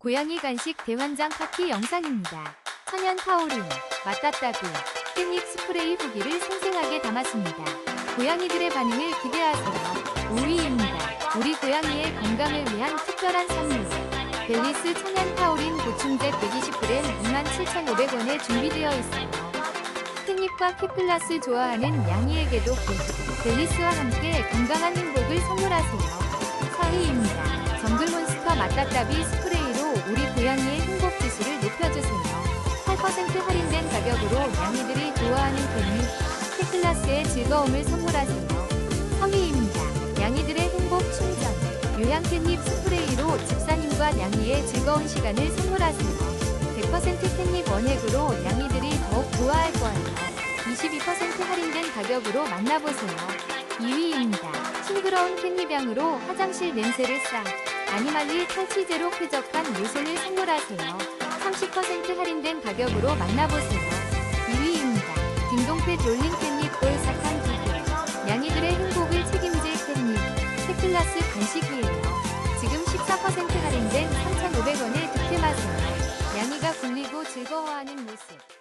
고양이 간식 대환장 파티 영상입니다. 천연 타오린, 맛다따구, 깻잎 스프레이 후기를 생생하게 담았습니다. 고양이들의 반응을 기대하세요. 5위입니다. 우리 고양이의 건강을 위한 특별한 선물. 벨리스 천연 타오린 보충제 120g 27,500원에 준비되어 있어요. 캣닙과 캣플러스 좋아하는 양이에게도 굿. 벨리스와 함께 건강한 행복을 선물하세요. 4위입니다. 정글몬스터 맛다따비 스프레이 할인된 가격으로 양이들이 좋아하는 캣닙, 캣플러스의 즐거움을 선물하세요. 3위입니다. 양이들의 행복 충전. 요양 캣닙 스프레이로 집사님과 양이의 즐거운 시간을 선물하세요. 100% 캣닙 원액으로 양이들이 더욱 좋아할 거예요. 22% 할인된 가격으로 만나보세요. 2위입니다. 싱그러운 캣닙향으로 화장실 냄새를 싹. 아니말리 탈취제로 쾌적한 로션을 선물하세요. 30% 할인된 가격으로 만나보세요. 2위입니다. 김동태 졸린 캣닙 올 사탕 기계. 냥이들의 행복을 책임질 캣닙. 캣클라스 간식이에요. 지금 14% 할인된 3,500원을 득템하세요. 냥이가 굴리고 즐거워하는 모습.